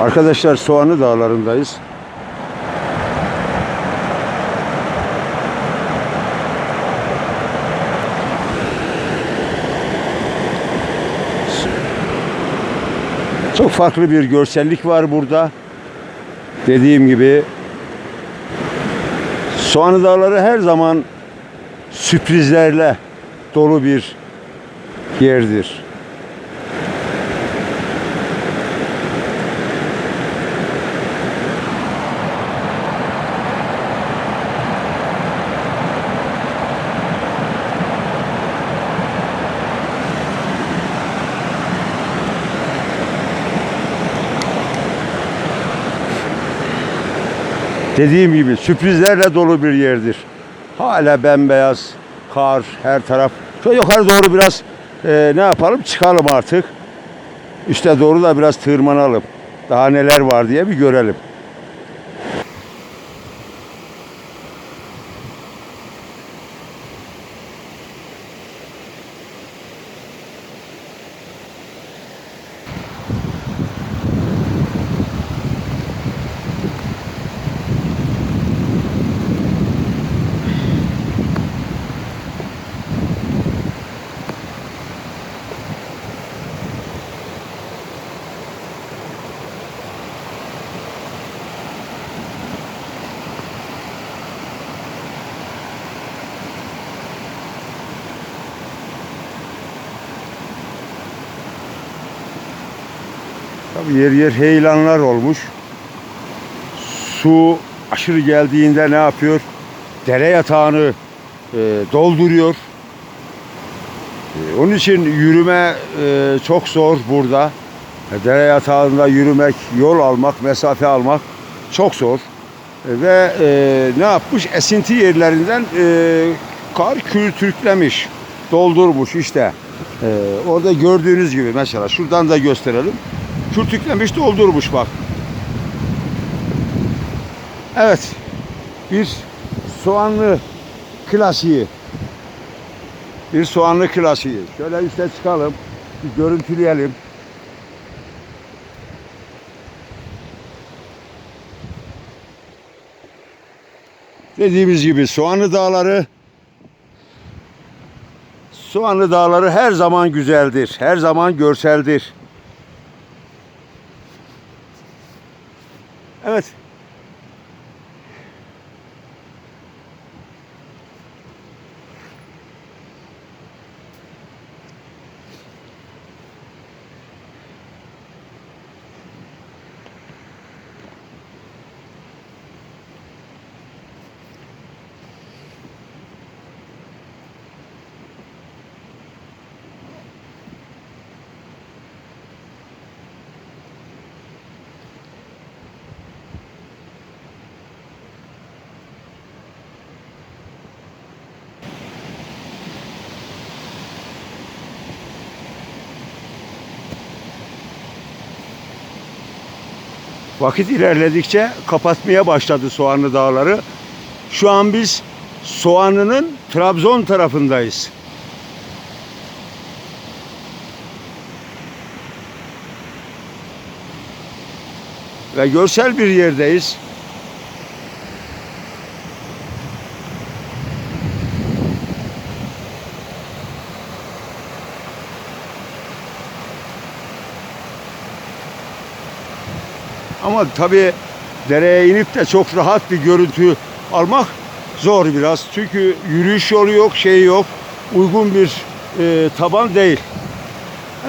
Arkadaşlar Soğanlı Dağları'ndayız. Çok farklı bir görsellik var burada. Dediğim gibi Soğanlı Dağları her zaman sürprizlerle dolu bir yerdir. Dediğim gibi sürprizlerle dolu bir yerdir. Hala bembeyaz kar her taraf. Şöyle yukarı doğru biraz e, ne yapalım çıkalım artık. Üste doğru da biraz tırmanalım. Daha neler var diye bir görelim. Tabii yer yer heyelanlar olmuş. Su aşırı geldiğinde ne yapıyor? Dere yatağını e, dolduruyor. E, onun için yürüme e, çok zor burada. E, dere yatağında yürümek, yol almak, mesafe almak çok zor. E, ve e, ne yapmış? Esinti yerlerinden e, kar kültürklemiş, doldurmuş işte. E, orada gördüğünüz gibi mesela şuradan da gösterelim. Kürtüklemiş doldurmuş bak. Evet. Bir soğanlı klasiği. Bir soğanlı klasiği. Şöyle üste çıkalım. Bir görüntüleyelim. Dediğimiz gibi Soğanlı Dağları Soğanlı Dağları her zaman güzeldir. Her zaman görseldir. Evet. Vakit ilerledikçe kapatmaya başladı Soğanlı Dağları. Şu an biz Soğanlı'nın Trabzon tarafındayız. Ve görsel bir yerdeyiz. Ama tabii dereye inip de çok rahat bir görüntü almak zor biraz. Çünkü yürüyüş yolu yok, şey yok. Uygun bir e, taban değil.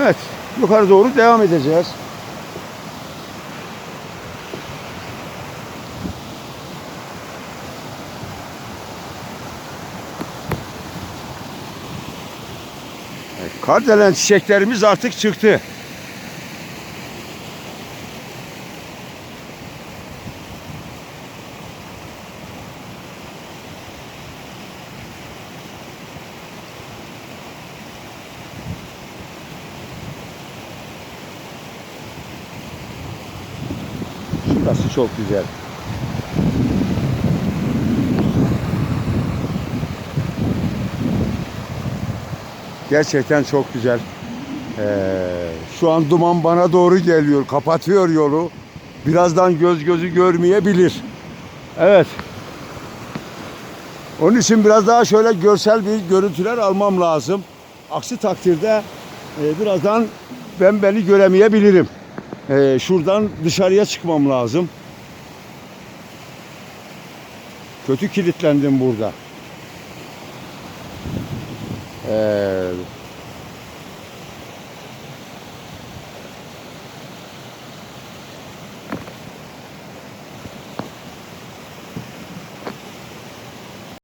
Evet, yukarı doğru devam edeceğiz. Kardelen çiçeklerimiz artık çıktı. Şurası çok güzel. Gerçekten çok güzel. Ee, şu an duman bana doğru geliyor. Kapatıyor yolu. birazdan göz gözü görmeyebilir. Evet. Onun için biraz daha şöyle görsel bir görüntüler almam lazım. Aksi takdirde e, birazdan ben beni göremeyebilirim. E, şuradan dışarıya çıkmam lazım. Kötü kilitlendim burada. Ee,